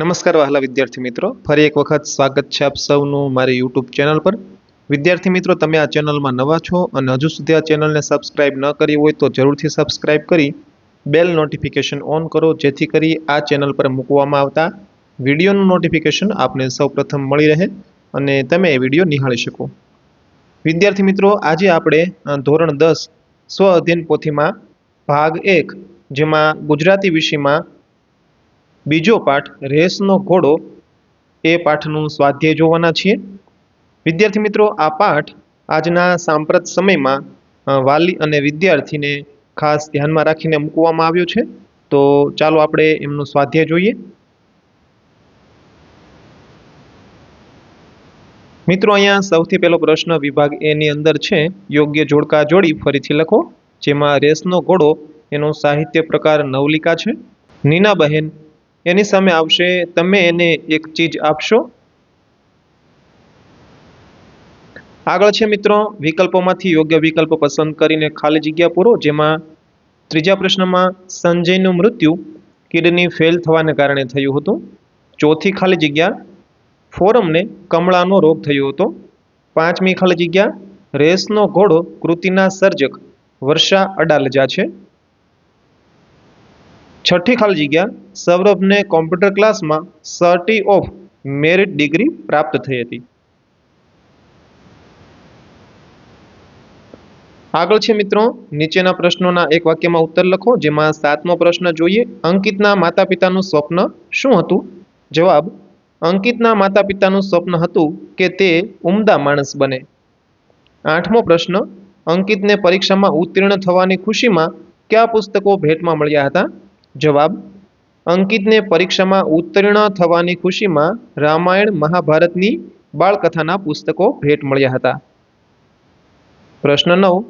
નમસ્કાર વહાલા વિદ્યાર્થી મિત્રો. ફરી એક વખત સ્વાગત છે આપ સૌનું મારી યુટ્યુબ ચેનલ પર. વિદ્યાર્થી મિત્રો, તમે આ ચેનલમાં નવા છો અને હજુ સુધી આ ચેનલને સબસ્ક્રાઇબ ન કરી હોય તો જરૂરથી સબસ્ક્રાઇબ કરી બેલ નોટિફિકેશન ઓન કરો, જેથી કરી આ ચેનલ પર મૂકવામાં આવતા વિડીયોનું નોટિફિકેશન આપને સૌપ્રથમ મળી રહે અને તમે એ વીડિયો નિહાળી શકો. વિદ્યાર્થી મિત્રો, આજે આપણે ધોરણ દસ સ્વ અધ્યયન પોથીમાં ભાગ એક, જેમાં ગુજરાતી વિષયમાં બીજો પાઠ રેસનો ઘોડો એ પાઠનું સ્વાધ્યાય જોવાના છીએ. વિદ્યાર્થી મિત્રો, આ પાઠ આજના સાંપ્રત સમયમાં વાલી અને વિદ્યાર્થીને ખાસ ધ્યાનમાં રાખીને મૂકવામાં આવ્યો છે. તો ચાલો આપણે એમનું સ્વાધ્યાય જોઈએ. મિત્રો, અહીંયા સૌથી પહેલો પ્રશ્ન વિભાગ એની અંદર છે. યોગ્ય જોડકા જોડી ફરીથી લખો. જેમાં રેસનો ઘોડો એનો સાહિત્ય પ્રકાર નવલિકા છે. નીનાબહેન એની સામે આવશે, તમે એને એક ચીજ આપશો. આગળ છે મિત્રો, વિકલ્પોમાંથી યોગ્ય વિકલ્પ પસંદ કરીને ખાલી જગ્યા પૂરો, જેમાં ત્રીજા પ્રશ્નમાં સંજયનું મૃત્યુ, કિડની ફેલ થવાને કારણે થયું હતું. ચોથી ખાલી જગ્યા, ફોરમને કમળાનો રોગ થયો હતો. પાંચમી ખાલી જગ્યા, રેસનો ઘોડો કૃતિના સર્જક વર્ષા અડાલજા છે. છઠ્ઠી ખાલી જગ્યા સૌરભને કોમ્પ્યુટર ક્લાસમાં સર્ટી ઓફ મેરિટ ડિગ્રી પ્રાપ્ત થઈ હતી. આગળ છે મિત્રો, નીચેના પ્રશ્નોના એક વાક્યમાં ઉત્તર લખો, જેમાં સાતમો પ્રશ્ન જોઈએ, અંકિતના માતા પિતાનું સ્વપ્ન શું હતું? જવાબ, અંકિતના માતા પિતાનું સ્વપ્ન હતું કે તે ઉમદા માણસ બને. આઠમો પ્રશ્ન, અંકિતને પરીક્ષામાં ઉત્તીર્ણ થવાની ખુશીમાં કયા પુસ્તકો ભેટમાં મળ્યા હતા? જવાબ, અંકિતને પરીક્ષામાં ઉત્તીર્ણ થવાની ખુશીમાં રામાયણ મહાભારતની બાળકથાના પુસ્તકો ભેટ મળ્યા હતા. પ્રશ્ન નવ,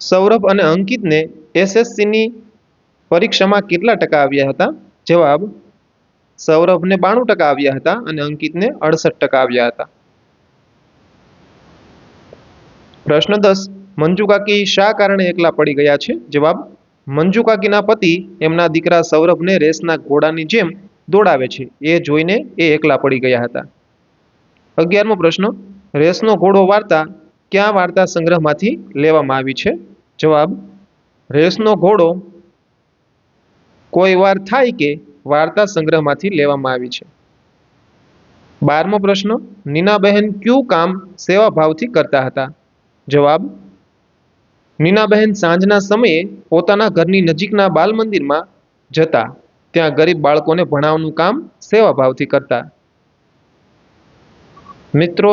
સૌરભ અને અંકિતને એસએસસીની પરીક્ષામાં કેટલા ટકા આવ્યા હતા? જવાબ, સૌરભને બાણું ટકા આવ્યા હતા અને અંકિતને અડસઠ ટકા આવ્યા હતા. પ્રશ્ન દસ મંજુ કાકી શા કારણે એકલા પડી ગયા છે? જવાબ મંજુ કાકીના પતિ એમના દીકરા સૌરભને રેસના ઘોડાની જેમ દોડાવે છે. એ જોઈને એ એકલા પડી ગયા હતા. અગિયારમો પ્રશ્ન, રેસનો ઘોડો વાર્તા ક્યાં વાર્તા સંગ્રહમાંથી લેવામાં આવી છે? જવાબ, રેસનો ઘોડો કોઈ વાર થાય કે વાર્તા સંગ્રહમાંથી લેવામાં આવી છે. બારમો પ્રશ્ન, નીનાબહેન ક્યુ કામ સેવાભાવથી કરતા હતા? જવાબ નીનાબહેન સાંજના સમયે પોતાના ઘરની નજીકના બાલ મંદિરમાં જતા, ત્યાં ગરીબ બાળકોને ભણાવવાનું કામ સેવાભાવથી કરતા. મિત્રો,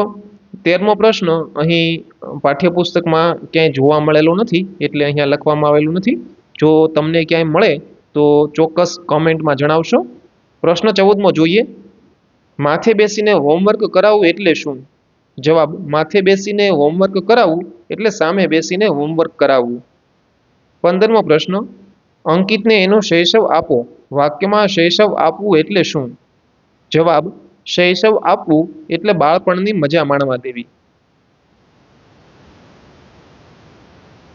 તેરમો પ્રશ્ન અહીં પાઠ્યપુસ્તકમાં ક્યાંય જોવા મળેલો નથી, એટલે અહીંયા લખવામાં આવેલું નથી. જો તમને ક્યાંય મળે, તો ચોક્કસ કોમેન્ટમાં જણાવશો. પ્રશ્ન ચૌદમો જોઈએ. માથે બેસીને હોમવર્ક કરાવવું એટલે શું? જવાબ, માથે બેસીને હોમવર્ક કરાવવું એટલે સામે બેસીને હોમવર્ક કરાવવું પંદરમો પ્રશ્ન, અંકિતને એનો શૈશવ આપો. વાક્યમાં શૈશવ આપવું એટલે શું? જવાબ, શૈશવ આપવું એટલે બાળપણની મજા માણવા દેવી.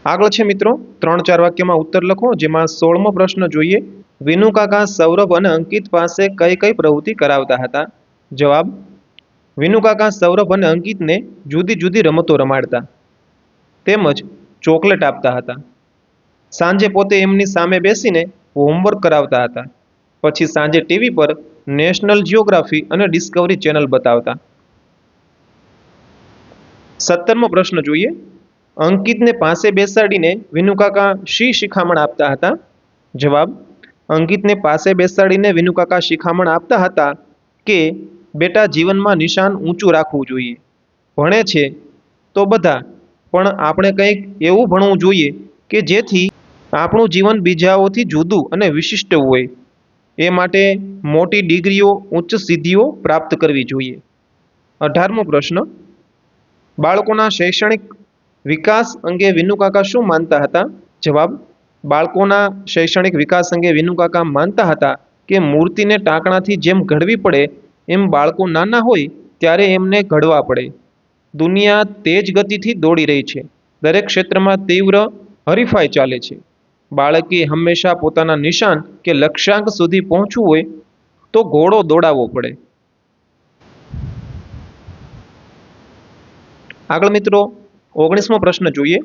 આગળ છે મિત્રો, ત્રણ ચાર વાક્યમાં ઉત્તર લખો, જેમાં સોળમો પ્રશ્ન જોઈએ. વિનુ કાકા સૌરભ અને અંકિત પાસે કઈ કઈ પ્રવૃત્તિ કરાવતા હતા? જવાબ વિનુ કાકા, સૌરભ અને અંકિતને જુદી જુદી રમતો રમાડતા. તેમજ ચોકલેટ આપતા હતા. સાંજે પોતે એમની સામે બેસીને હોમવર્ક કરાવતા હતા. પછી સાંજે ટીવી પર નેશનલ જિયોગ્રાફી અને ડિસ્કવરી ચેનલ બતાવતા. સત્તરમો પ્રશ્ન જોઈએ. અંકિતને પાસે બેસાડીને વિનુકાકા શી શિખામણ આપતા હતા? જવાબ, અંકિતને પાસે બેસાડીને વિનુકાકા શિખામણ આપતા હતા કે બેટા જીવનમાં નિશાન ઊંચું રાખવું જોઈએ. ભણે છે તો બધા, પણ આપણે કંઈક એવું ભણવું જોઈએ કે જેથી આપણું જીવન બીજાઓથી જુદું અને વિશિષ્ટ હોય. એ માટે મોટી ડિગ્રીઓ, ઉચ્ચ સિદ્ધિઓ પ્રાપ્ત કરવી જોઈએ. અઢારમો પ્રશ્ન. બાળકોના શૈક્ષણિક વિકાસ અંગે વિનુકાકા શું માનતા હતા? જવાબ, બાળકોના શૈક્ષણિક વિકાસ અંગે વિનુકાકા માનતા હતા કે મૂર્તિને ટાંકણાથી જેમ ઘડવી પડે એમ બાળકો નાના હોય ત્યારે એમને ઘડવા પડે. દુનિયા તેજ ગતિથી દોડી રહી છે. દરેક ક્ષેત્રમાં તીવ્ર હરીફાઈ ચાલે છે. બાળકે હંમેશા પોતાના નિશાન કે લક્ષ્યાંક સુધી પહોંચવું હોય તો ઘોડો દોડાવવો પડે. આગળ મિત્રો, ઓગણીસમો પ્રશ્ન જોઈએ.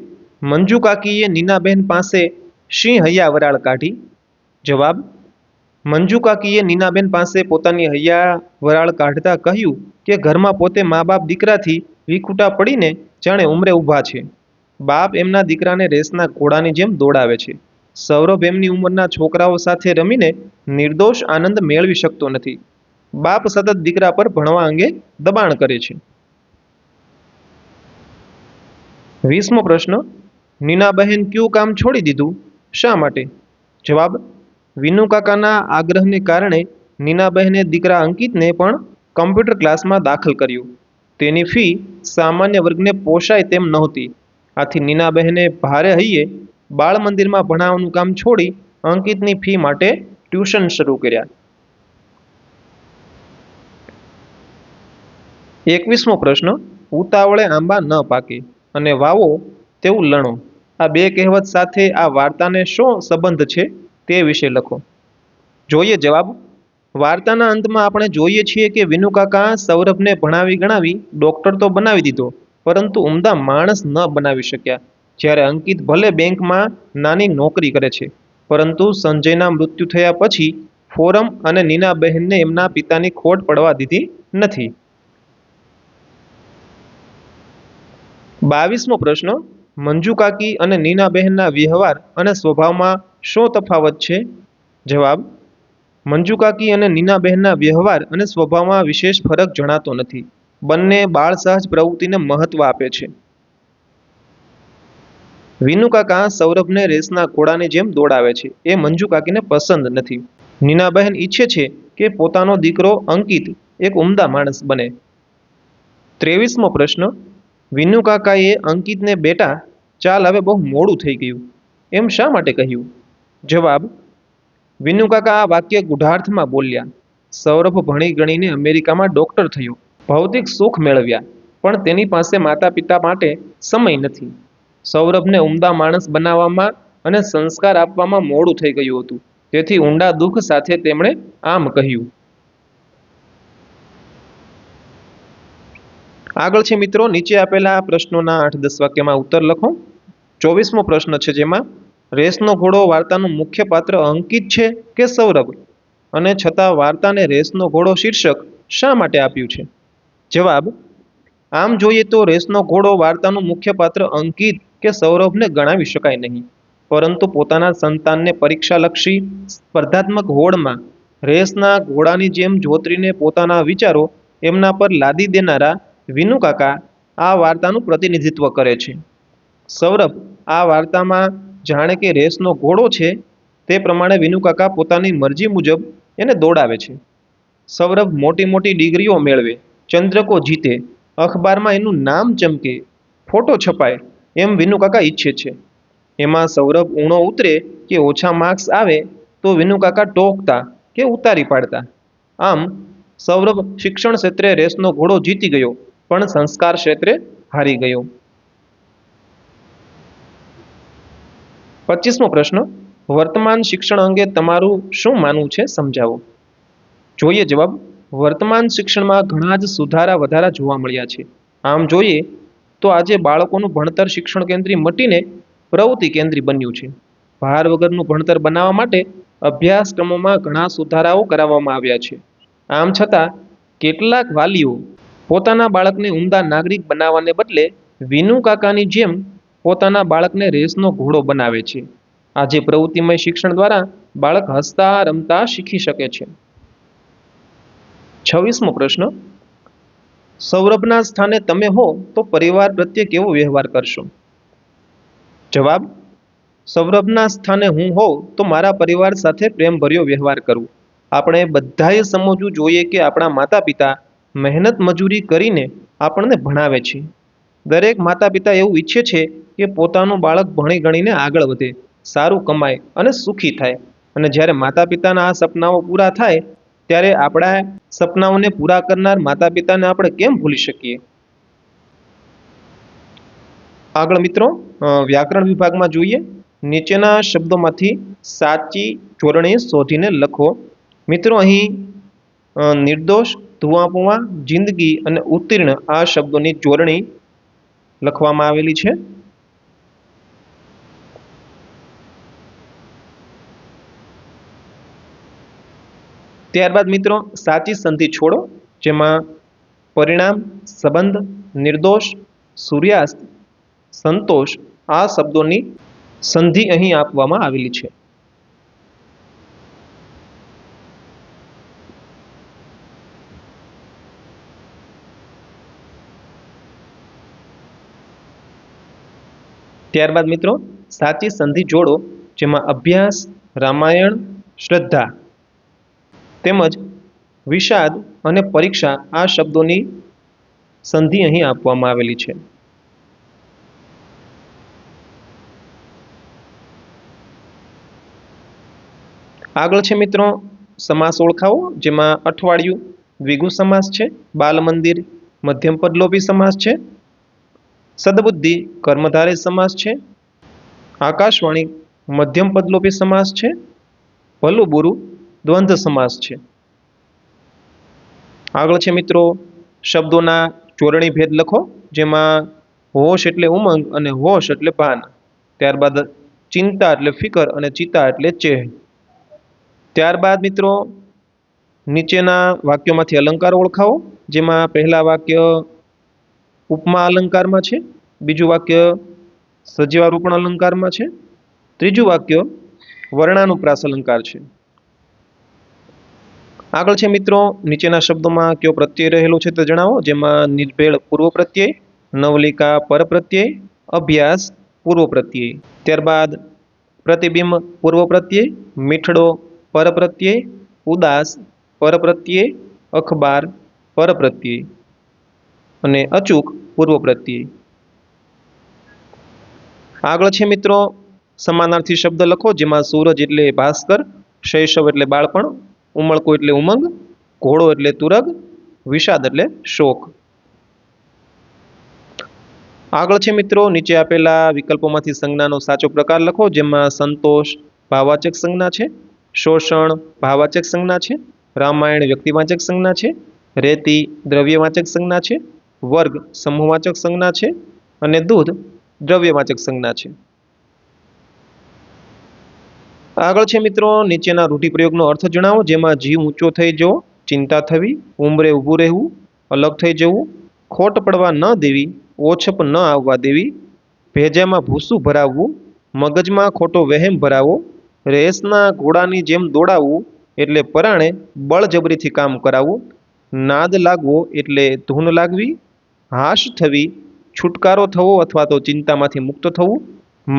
મંજુ કાકીએ નીનાબહેન પાસે શી હૈયા વરાળ કાઢી? જવાબ મંજુ કાકીએ નીનાબેન પાસે પોતાની હૈયા વરાળ કાઢતા કહ્યું કે ઘરમાં પોતે મા બાપ દીકરાથી વિખૂટા પડીને જાણે ઉંમરે ઊભા છે. બાપ એમના દીકરાને રેસના ઘોડાની જેમ દોડાવે છે. સૌરભ એમની ઉંમરના છોકરાઓ સાથે રમીને નિર્દોષ આનંદ મેળવી શકતો નથી. બાપ સતત દીકરા પર ભણવા અંગે દબાણ કરે છે. વીસમો પ્રશ્ન, નીનાબહેન કયું કામ છોડી દીધું? શા માટે? જવાબ વિનુ કાકાના આગ્રહને કારણે નીનાબહેને દીકરા અંકિતને પણ કમ્પ્યુટર ક્લાસમાં દાખલ કર્યું. તેની ફી સામાન્ય વર્ગને પોષાય તેમ નહોતી. આથી નીનાબહેને ભારે હૈયે બાળ મંદિરમાં ભણાવવાનું કામ છોડી અંકિતની ફી માટે ટ્યુશન શરૂ કર્યા. એકવીસમો પ્રશ્ન, ઉતાવળે આંબા ન પાકે અને વાવો તેવું લણો. આ બે કહેવત સાથે આ વાર્તાને શું સંબંધ છે? તે વિશે લખો. જોઈએ જવાબ. વાર્તાના અંતમાં આપણે જોઈએ છીએ કે વિનુ કાકા સૌરભને ભણાવી ગણાવી ડૉક્ટર તો બનાવી દીધો, પરંતુ ઉમદા માણસ ન બનાવી શક્યા. જ્યારે અંકિત ભલે બેંકમાં નાની નોકરી કરે છે, પરંતુ સંજયના મૃત્યુ થયા પછી ફોરમ અને નીનાબહેનને એમના પિતાની ખોટ પડવા દીધી નથી. બાવીસમો પ્રશ્ન. મંજુ કાકી અને નીનાબહેનના વ્યવહાર અને સ્વભાવમાં શું તફાવત છે? જવાબ, મંજુ કાકી અને નીનાબહેનના વ્યવહાર અને સ્વભાવમાં વિશેષ ફરક જણાતો નથી. બંને બાળ સહજ પ્રવૃત્તિને મહત્વ આપે છે. વિનુકાકા સૌરભને રેસના ઘોડાની જેમ દોડાવે છે. એ મંજુ કાકીને પસંદ નથી. નીનાબહેન ઈચ્છે છે કે પોતાનો દીકરો અંકિત એક ઉમદા માણસ બને. ત્રેવીસમો પ્રશ્ન વિનુકાકાએ અંકિતને, બેટા, ચાલ, હવે બહુ મોડું થઈ ગયું. એમ શા માટે કહ્યું? જવાબ વિનુકાકા આ વાક્ય ગુઢાર્થમાં બોલ્યા. સૌરભ ભણી ગણીને અમેરિકામાં ડોક્ટર થયો. ભૌતિક સુખ મેળવ્યા, પણ તેની પાસે માતા પિતા માટે સમય નથી. સૌરભને ઉમદા માણસ બનાવવામાં અને સંસ્કાર આપવામાં મોડું થઈ ગયું હતું. તેથી ઊંડા દુઃખ સાથે તેમણે આમ કહ્યું. આગળ છે મિત્રો, નીચે આપેલા પ્રશ્નોના આઠ દસ વાક્યમાં ઉત્તર લખો. ચોવીસમો પ્રશ્ન છે જેમાં રેસનો ઘોડો વાર્તાનું મુખ્ય પાત્ર અંકિત છે કે સૌરભ? અને છતાં વાર્તાને રેસનો ઘોડો શીર્ષક શા માટે આપ્યું છે? જવાબ, આમ જોઈએ તો રેસનો ઘોડો વાર્તાનું મુખ્ય પાત્ર અંકિત કે સૌરભને ગણાવી શકાય નહીં. પરંતુ પોતાના સંતાનને પરીક્ષાલક્ષી સ્પર્ધાત્મક હોડમાં રેસના ઘોડાની જેમ જોતરીને પોતાના વિચારો એમના પર લાદી દેનારા વિનુ કાકા આ વાર્તાનું પ્રતિનિધિત્વ કરે છે. સૌરભ, આ વાર્તામાં જાણે કે રેસનો ઘોડો છે, તે પ્રમાણે વિનુકાકા પોતાની મરજી મુજબ એને દોડાવે છે. સૌરભ મોટી મોટી ડિગ્રીઓ મેળવે, ચંદ્રકો જીતે, અખબારમાં એનું નામ ચમકે, ફોટો છપાય એમ વિનુ કાકા ઈચ્છે છે. એમાં સૌરભ ઊણો ઉતરે કે ઓછા માર્ક્સ આવે તો વિનુ કાકા ટોકતા કે ઉતારી પાડતા. આમ, સૌરભ શિક્ષણ ક્ષેત્રે રેસનો ઘોડો જીતી ગયો, પણ સંસ્કાર ક્ષેત્રે હારી ગયો. પચીસમો પ્રશ્ન, વર્તમાન શિક્ષણ અંગે તમારું શું માનવું છે સમજાવો. જોઈએ જવાબ, વર્તમાન શિક્ષણમાં ઘણા જ સુધારા વધારા જોવા મળ્યા છે. આમ જોઈએ તો આજે બાળકોનું ભણતર શિક્ષણ કેન્દ્રી મટીને પ્રવૃત્તિ કેન્દ્રી બન્યું છે. ભાર વગરનું ભણતર બનાવવા માટે અભ્યાસક્રમોમાં ઘણા સુધારાઓ કરાવવામાં આવ્યા છે. આમ છતાં, કેટલાક વાલીઓ પોતાના બાળકને ઉમદા નાગરિક બનાવવાને બદલે વિનુ કાકાની જેમ પોતાના બાળકને રેસનો ઘોડો બનાવે છે. આજે પ્રવૃત્તિમય શિક્ષણ દ્વારા બાળક હસતા, રમતા શીખી શકે છે. છવ્વીસમો પ્રશ્ન. સૌરભના સ્થાને તમે હો તો પરિવાર પ્રત્યે કેવો વ્યવહાર કરશો? જવાબ. સૌરભના સ્થાને હું હોઉં તો મારા પરિવાર સાથે પ્રેમભર્યો વ્યવહાર કરું. આપણે બધાએ સમજવું જોઈએ કે આપણા માતા પિતા મહેનત મજૂરી કરીને આપણને ભણાવે છે. દરેક માતા પિતા એવું ઈચ્છે છે કે પોતાનું બાળક ભણી ગણીને આગળ વધે, સારું કમાય અને સુખી થાય. અને જ્યારે માતા પિતાના આ સપનાઓ પૂરા થાય, ત્યારે આપણા સપનાઓને પૂરા કરનાર માતા પિતાને આપણે કેમ ભૂલી શકીએ? આગળ મિત્રો વ્યાકરણ વિભાગમાં જોઈએ. નીચેના શબ્દોમાંથી સાચી જોડણી શોધીને લખો. મિત્રો, અહીં નિર્દોષ, ધુઆપુઆ, જિંદગી અને ઉત્તીર્ણ આ શબ્દોની જોડણી લખવામાં આવેલી છે. ત્યારબાદ મિત્રો, સાચી સંધિ છોડો, જેમાં પરિણામ, સંબંધ, નિર્દોષ, સૂર્યાસ્ત, સંતોષ, આ શબ્દોની સંધિ અહીં આપવામાં આવેલી છે. ત્યારબાદ મિત્રો, સાચી સંધિ જોડો, જેમાં અભ્યાસ, રામાયણ, શ્રદ્ધા તેમજ વિષાદ અને પરીક્ષા આ શબ્દોની સંધિ અહીં આપવામાં આવેલી છે. આગળ છે મિત્રો સમાસ ઓળખાવો, જેમાં અઠવાડિયું દ્વિગુ સમાસ છે, બાલ મંદિર મધ્યમ પદલોપી સમાસ છે, સદબુદ્ધિ કર્મધારે સમાસ છે, આકાશવાણી મધ્યમ પદલોપી સમાસ છે ભલું બુરું દ્વંદ્વ સમાસ છે. આગળ છે મિત્રો, શબ્દોના ચોરણી ભેદ લખો, જેમાં હોશ એટલે ઉમંગ અને હોશ એટલે ભાન. ત્યારબાદ ચિંતા એટલે ફિકર અને ચિતા એટલે ચેહ. ત્યારબાદ મિત્રો, નીચેના વાક્યોમાંથી અલંકાર ઓળખાવો, જેમાં પહેલા વાક્ય ઉપમા અલંકારમાં છે, બીજું વાક્ય સજીવારૂપણ અલંકારમાં છે, ત્રીજું વાક્ય વર્ણાનુપ્રાસ અલંકાર છે. આગળ છે મિત્રો, નીચેના શબ્દોમાં કયો પ્રત્યય રહેલો છે તે જણાવો, જેમાં નિર્ભેળ પૂર્વ પ્રત્યય, નવલિકા પર પ્રત્યય, અભ્યાસ પૂર્વ પ્રત્યય. ત્યારબાદ પ્રતિબિંબ પૂર્વ પ્રત્યય, મીઠડો પર પ્રત્યય, ઉદાસ પર પ્રત્યય, અખબાર પર પ્રત્યય. અને અચૂક પૂર્વ પ્રત્યય. આગળ છે મિત્રો, સમાનાર્થી શબ્દ લખો, જેમાં સૂરજ એટલે ભાસ્કર, શૈશવ એટલે બાળપણ ઉમળકો એટલે ઉમંગ, ઘોડો એટલે તુરગ, વિષાદ એટલે શોક. આગળ છે મિત્રો, નીચે આપેલા વિકલ્પોમાંથી સંજ્ઞાનો સાચો પ્રકાર લખો, જેમાં સંતોષ ભાવવાચક સંજ્ઞા છે, શોષણ ભાવવાચક સંજ્ઞા છે, રામાયણ વ્યક્તિવાચક સંજ્ઞા છે, રેતી દ્રવ્યવાચક સંજ્ઞા છે, વર્ગ સમૂહવાચક સંજ્ઞા છે, અને દૂધ દ્રવ્યવાચક સંજ્ઞા છે. આગળ છે મિત્રો, નીચેના રૂઢિપ્રયોગનો અર્થ જણાવો, જેમાં જીવ ઊંચો થઈ જવો, ચિંતા થવી, ઉંમરે ઊભું રહેવું, અલગ થઈ જવું, ખોટ પડવા ન દેવી, ઓછપ ન આવવા દેવી, ભેજામાં ભૂસું ભરાવવું, મગજમાં ખોટો વહેમ ભરાવો, રેસના ઘોડાની જેમ દોડાવવું, એટલે પરાણે બળજબરીથી કામ કરાવવું, નાદ લાગવો એટલે ધૂન લાગવી, હાશ થવી, છુટકારો થવો અથવા તો ચિંતામાંથી મુક્ત થવું,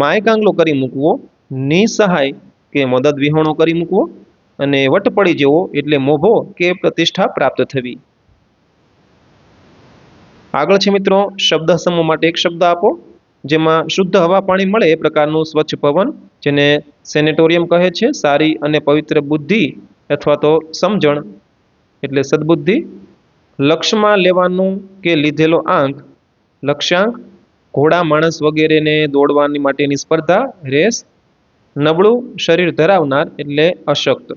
માયકાંગલો કરી મૂકવો, નિસહાય કે મદદ વિહોણો કરી મૂકવો અને વટ પડી જવો એટલે મોભો કે પ્રતિષ્ઠા પ્રાપ્ત થવી. આગળ છે મિત્રો, શબ્દ સમૂહ માટે એક શબ્દ આપો, જેમાં શુદ્ધ હવા પાણી મળે એ પ્રકારનું સ્વચ્છ પવન, જેને સેનેટોરિયમ કહે છે, સારી અને પવિત્ર બુદ્ધિ અથવા તો સમજણ, એટલે સદબુદ્ધિ લક્ષમાં લેવાનું કે લીધેલો આંક, લક્ષ્યાંક, ઘોડા માણસ વગેરેને દોડવાની માટેની સ્પર્ધા, રેસ નબળું શરીર ધરાવનાર એટલે અશક્ત.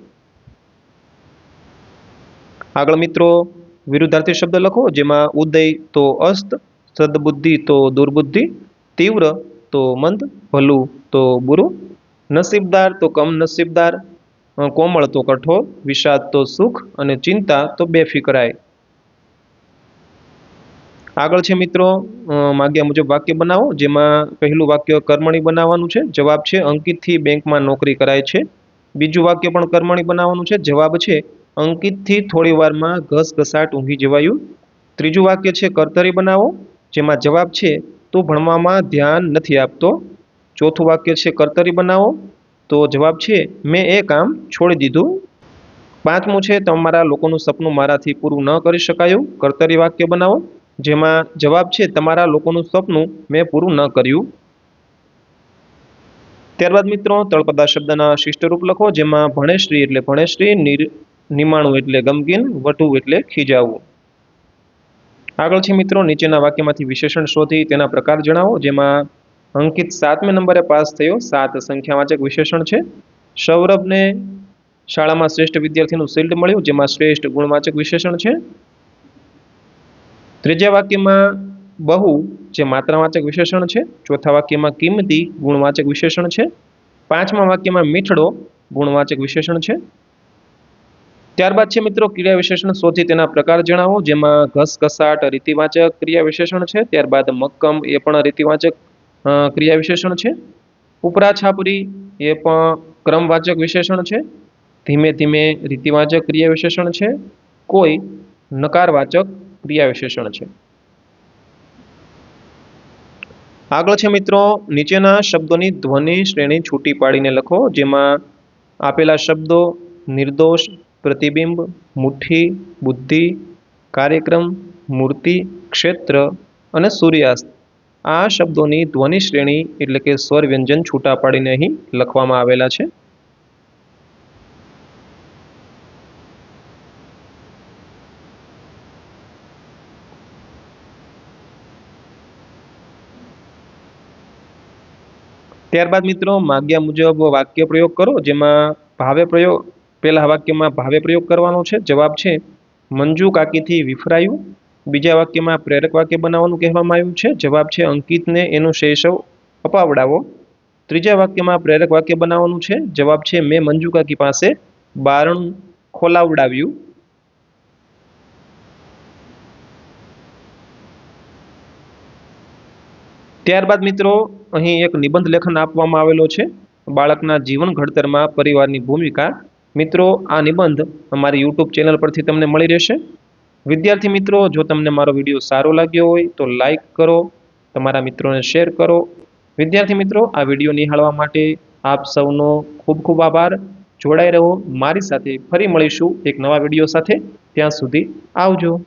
આગળ મિત્રો, વિરુદ્ધાર્થી શબ્દ લખો, જેમાં ઉદય તો અસ્ત, સદબુદ્ધિ તો દુર્બુદ્ધિ, તીવ્ર તો મંદ, ભલું તો બુરું, નસીબદાર તો કમ નસીબદાર કોમળ તો કઠોર, વિષાદ તો સુખ અને ચિંતા તો બેફિકરાય. આગળ છે મિત્રો માગ્યા મુજબ વાક્ય બનાવો, જેમાં પહેલું વાક્ય કર્મણી બનાવવાનું છે, જવાબ છે અંકિતથી બેંકમાં નોકરી કરાય છે. બીજું વાક્ય પણ કર્મણી બનાવવાનું છે, જવાબ છે અંકિતથી થોડી વારમાં ઘસઘસાટ ઊંઘી જવાયું. ત્રીજું વાક્ય છે કર્તરી બનાવો, જેમાં જવાબ છે તું ભણવામાં ધ્યાન નથી આપતો. ચોથું વાક્ય છે કર્તરી બનાવો, તો જવાબ છે મેં એ કામ છોડી દીધું. પાંચમું છે તમારા લોકોનું સપનું મારાથી પૂરું ન કરી શકાયું. કર્તરી વાક્ય બનાવો જેમાં જવાબ છે, તમારા લોકોનું સપનું મેં પૂરું ન કર્યું. ત્યારબાદ મિત્રો, તળપદા શબ્દના શિષ્ટરૂપ લખો, જેમાં ભણેશ્રી એટલે ભણેશ્રી નિમાણું એટલે ગમગીન વટુ એટલે ખીજાવવું આગળ છે મિત્રો, નીચેના વાક્યમાંથી વિશેષણ શોધી તેના પ્રકાર જણાવો, જેમાં અંકિત સાતમે નંબરે પાસ થયો, સાત સંખ્યાવાચક વિશેષણ છે. સૌરભને શાળામાં શ્રેષ્ઠ વિદ્યાર્થીનું શિલ્ડ મળ્યું, જેમાં શ્રેષ્ઠ ગુણવાચક વિશેષણ છે. ત્રીજા વાક્યમાં બહુ જે માત્રાવાચક વિશેષણ છે, ચોથા વાક્યમાં કિંમતી ગુણવાચક વિશેષણ છે, પાંચમા વાક્યમાં મીઠડો ગુણવાચક વિશેષણ છે. ત્યારબાદ છે મિત્રો ક્રિયા વિશેષણ શોધી તેના પ્રકાર જણાવો, જેમાં ઘસઘસાટ રીતિવાચક ક્રિયા વિશેષણ છે, ત્યારબાદ મક્કમ એ પણ રીતિવાચક ક્રિયા વિશેષણ છે. ઉપરા છાપરી એ પણ ક્રમવાચક વિશેષણ છે. ધીમે ધીમે રીતિવાચક ક્રિયા વિશેષણ છે. કોઈ નકારવાચક ક્રિયા વિશેષણ છે. આગળ છે મિત્રો, નીચેના શબ્દોની ધ્વનિ શ્રેણી છૂટી પાડીને લખો, જેમાં આપેલા શબ્દો નિર્દોષ, પ્રતિબિંબ, મુઠ્ઠી, બુદ્ધિ, કાર્યક્રમ, મૂર્તિ, ક્ષેત્ર અને સૂર્યાસ્ત. આ શબ્દોની ધ્વનિ શ્રેણી એટલે કે સ્વર વ્યંજન છૂટા પાડીને અહીં લખવામાં આવેલા છે. ત્યારબાદ મિત્રો, માગ્યા મુજબ વાક્ય પ્રયોગ કરો, જેમાં ભાવે પ્રયોગ, પહેલા વાક્યમાં ભાવે પ્રયોગ કરવાનો છે, જવાબ છે, મંજુ કાકીથી વિફરાયું. બીજા વાક્યમાં પ્રેરક વાક્ય બનાવવાનું કહેવામાં આવ્યું છે, જવાબ છે, અંકિતને એનું શૈશવ અપાવડાવો. ત્રીજા વાક્યમાં પ્રેરક વાક્ય બનાવવાનું છે, જવાબ છે, મેં મંજુ કાકી પાસે બારણું ખોલાવડાવ્યું. ત્યારબાદ મિત્રો, અહીં એક નિબંધ લેખન આપવામાં આવેલો છે. બાળકના જીવન ઘડતરમાં પરિવારની ભૂમિકા. મિત્રો, આ નિબંધ અમારી યુટ્યુબ ચેનલ પરથી તમને મળી રહેશે. વિદ્યાર્થી મિત્રો, જો તમને મારો વીડિયો સારો લાગ્યો હોય, તો લાઈક કરો, તમારા મિત્રોને શેર કરો. વિદ્યાર્થી મિત્રો, આ વીડિયો નિહાળવા માટે આપ સૌનો ખૂબ ખૂબ આભાર. જોડાઈ રહો. મારી સાથે ફરી મળીશું એક નવા વીડિયો સાથે. ત્યાં સુધી આવજો.